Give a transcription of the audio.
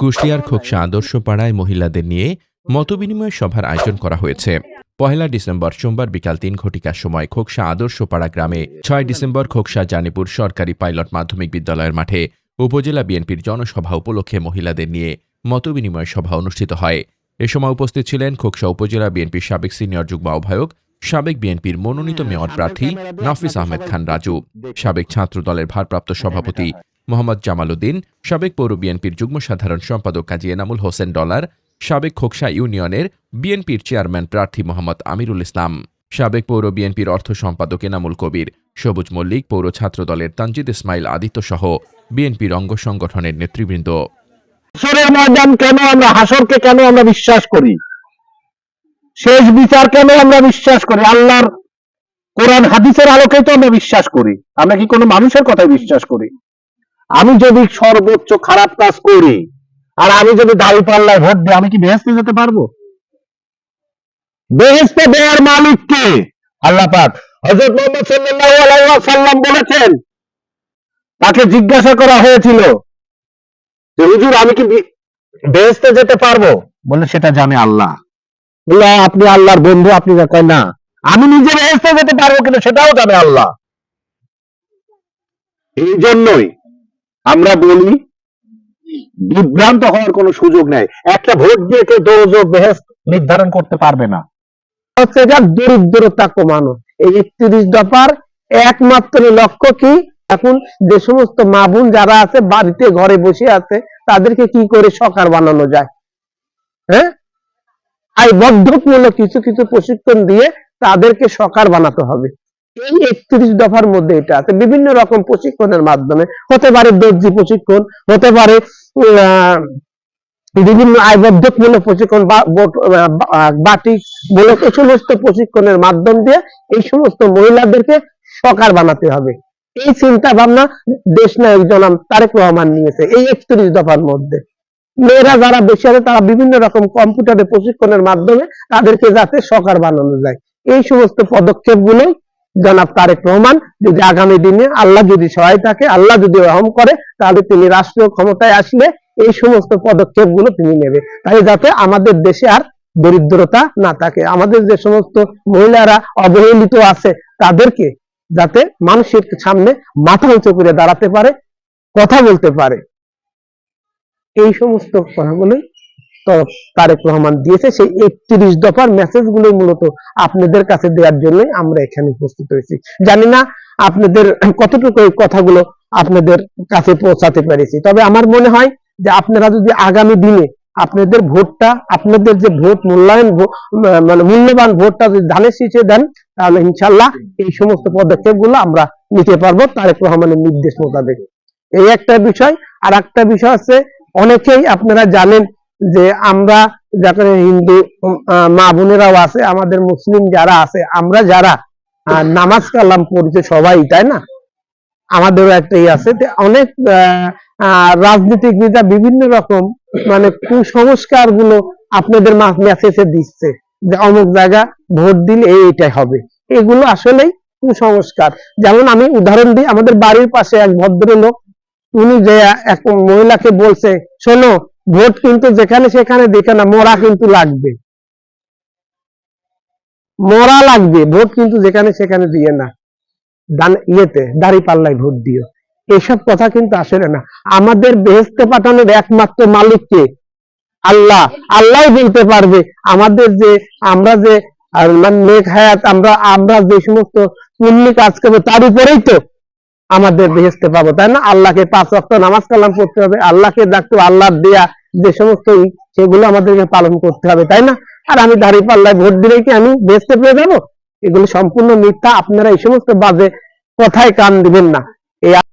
কুষ্টিয়ার খোকসা আদর্শ পাড়ায় মহিলাদের নিয়ে মতবিনিময় সভার আয়োজন করা হয়েছে। পহেলা ডিসেম্বর সোমবার বিকাল তিন ঘটিকার সময় খোকসা আদর্শ পাড়া গ্রামে ছয় ডিসেম্বর খোকসা জানিপুর সরকারি পাইলট মাধ্যমিক বিদ্যালয়ের মাঠে উপজেলা বিএনপির জনসভা উপলক্ষে মহিলাদের নিয়ে মতবিনিময় সভা অনুষ্ঠিত হয়। এ সময় উপস্থিত ছিলেন খোকসা উপজেলা বিএনপির সাবেক সিনিয়র যুগ্ম আহ্বায়ক, সাবেক বিএনপির মনোনীত মেয়র প্রার্থী নাফিস আহমেদ খান রাজু, সাবেক ছাত্র দলের ভারপ্রাপ্ত সভাপতি মোহাম্মদ জামাল উদ্দিন সাবেক পৌর বিএনপির যুগ্ম সাধারণ সম্পাদক কাজী এনামুল হোসেন ডলার, সাবেক খোকসা ইউনিয়নের বিএনপির চেয়ারম্যান প্রার্থী মোহাম্মদ আমিরুল ইসলাম, সাবেক পৌর বিএনপির অর্থ সম্পাদক এনামুল কবির, সবুজ মল্লিক পৌর ছাত্র দলের তানজিদ ইসমাইল আদিত্য সহ বিএনপির অঙ্গ সংগঠনের নেতৃবৃন্দ। কেন আমরা, হাসরকে কেন আমরা বিশ্বাস করি? শেষ বিচার কেন আমরা বিশ্বাস করি? আল্লাহর কোরআন, হাদিসের আলোকে তো আমরা বিশ্বাস করি। আমরা কি কোনো মানুষের কথাই বিশ্বাস করি? আমি যদি সর্বোচ্চ খারাপ কাজ করি, আর আমি যদি দাড়ি পাল্লায় ভোট দিই, আমি কি বেহেস্তে যেতে পারব? বেহেস্তে দেওয়ার মালিক কে? আল্লাহ পাক। হযরত মুহাম্মদ সাল্লাল্লাহু আলাইহি ওয়াসাল্লাম বলেছেন, তাকে জিজ্ঞাসা করা হয়েছিল যে, হুজুর, আমি কি বেহেস্তে যেতে পারব? বলে সেটা জানে আল্লাহ। বলে আপনি আল্লাহর বন্ধু, আপনি যা কয় না, আমি নিজে বেহেস্তে যেতে পারব কিন্তু সেটাও জানে আল্লাহ। এই জন্যই আমরা বলি, বিভ্রান্ত হওয়ার কোনো সুযোগ নেই। একটা ভোট দিয়ে কেউ দোজক বেহেস্ত নির্ধারণ করতে পারবে না। হচ্ছে যা দরিদ্রতা কমানো। এই একত্রিশ দফার একমাত্র লক্ষ্য কি? এখন যে সমস্ত মা বোন যারা আছে, বাড়িতে, ঘরে বসে আছে, তাদেরকে কি করে সকার বানানো যায়? হ্যাঁ? আই বদ্ধমূলক কিছু কিছু প্রশিক্ষণ দিয়ে তাদেরকে সকার বানাতে হবে। এই একত্রিশ দফার মধ্যে এটা আছে। বিভিন্ন রকম প্রশিক্ষণের মাধ্যমে। হতে পারে দর্জি প্রশিক্ষণ, হতে পারে বিভিন্ন আয়বদ্ধমূলক প্রশিক্ষণ বট- বাটিক মূলক এই সমস্ত প্রশিক্ষণের মাধ্যম দিয়ে এই সমস্ত মহিলাদেরকে সকার বানাতে হবে। এই চিন্তা ভাবনা দেশ নায়ক জনাব তারেক রহমান নিয়েছে এই একত্রিশ দফার মধ্যে। মেয়েরা যারা বেশি আছে, তারা বিভিন্ন রকম কম্পিউটারে প্রশিক্ষণের মাধ্যমে তাদেরকে যাতে সকার বানানো যায়। এই সমস্ত পদক্ষেপগুলো জনাব তারেক রহমান, যদি আগামী দিনে আল্লাহ যদি সহায় থাকে, আল্লাহ যদি রহম করে, তাহলে তিনি রাষ্ট্রীয় ক্ষমতায় আসলে এই সমস্ত পদক্ষেপগুলো তিনি নেবে। তাই যাতে আমাদের দেশে আর দরিদ্রতা না থাকে। আমাদের যে সমস্ত মহিলারা অবহেলিত আছে, তাদেরকে যাতে মানুষের সামনে মাথা উঁচু করে দাঁড়াতে পারে, কথা বলতে পারে। এই সমস্ত কথাগুলোই তারেক রহমান দিয়েছে, সেই একত্রিশ দফার মেসেজগুলো মূলত আপনাদের কাছে দেওয়ার জন্যই আমরা এখানে উপস্থিত হয়েছি। জানি না আপনাদের কতটুকু কথাগুলো আপনাদের কাছে পৌঁছাতে পেরেছি, তবে আমার মনে হয় যে আপনারা যদি আগামী দিনে আপনাদের ভোটটা, আপনাদের যে ভোট মূল্যায়ন মানে মূল্যবান ভোটটা যদি ধানের শীষে দেন, তাহলে ইনশাল্লাহ এই সমস্ত পদক্ষেপগুলো আমরা নিতে পারব তারেক রহমানের নির্দেশ মোতাবেক। এই একটা বিষয়। আর একটা বিষয় আছে অনেকেই আপনারা জানেন যে আমরা যাকে হিন্দু মা বোনেরাও আছে, আমাদের মুসলিম যারা আছে, আমরা যারা নামাজ কালাম পড়ছে সবাই, তাই না? আমাদেরও একটাই আছে। অনেক রাজনীতিবিদরা বিভিন্ন রকম মানে কুসংস্কারগুলো আপনাদের মেসেজে দিচ্ছে। যে অমুক জায়গা ভোট দিলে এই, এইটাই হবে। এগুলো আসলেই কুসংস্কার। যেমন আমি উদাহরণ দিই, আমাদের বাড়ির পাশে এক ভদ্রলোক, উনি যে এক মহিলাকে বলছে, শোনো ভোট কিন্তু যেখানে সেখানে দেখে না, মরা কিন্তু লাগবে। মরা লাগবে, ভোট কিন্তু যেখানে সেখানে দিয়ে না। ইয়েতে দাড়ি পাল্লায় ভোট দিও। এসব কথা কিন্তু আসলে না। আমাদের বেহেস্তে পাঠানোর একমাত্র মালিককে আল্লাহ। আল্লাহ বলতে পারবে, আমাদের যে, আমরা যে, আর মানে হায়াত, আমরা আমরা যে সমস্ত পুণ্য কাজ করব, তার উপরেই তো আমাদের বেহেস্তে পাবো, তাই না? আল্লাহকে পাঁচ ওয়াক্ত নামাজ কালাম করতে হবে, আল্লাহকে ডাকতে আল্লাহর দেয়া যে সমস্ত সেগুলো আমাদেরকে পালন করতে হবে, তাই না? আর আমি দাঁড়িয়ে পাল্লায় ভোট দিলে কি আমি বেসতে পেয়ে যাব? এগুলো সম্পূর্ণ মিথ্যা, আপনারা এই সমস্ত বাজে কথায় কান দিবেন না।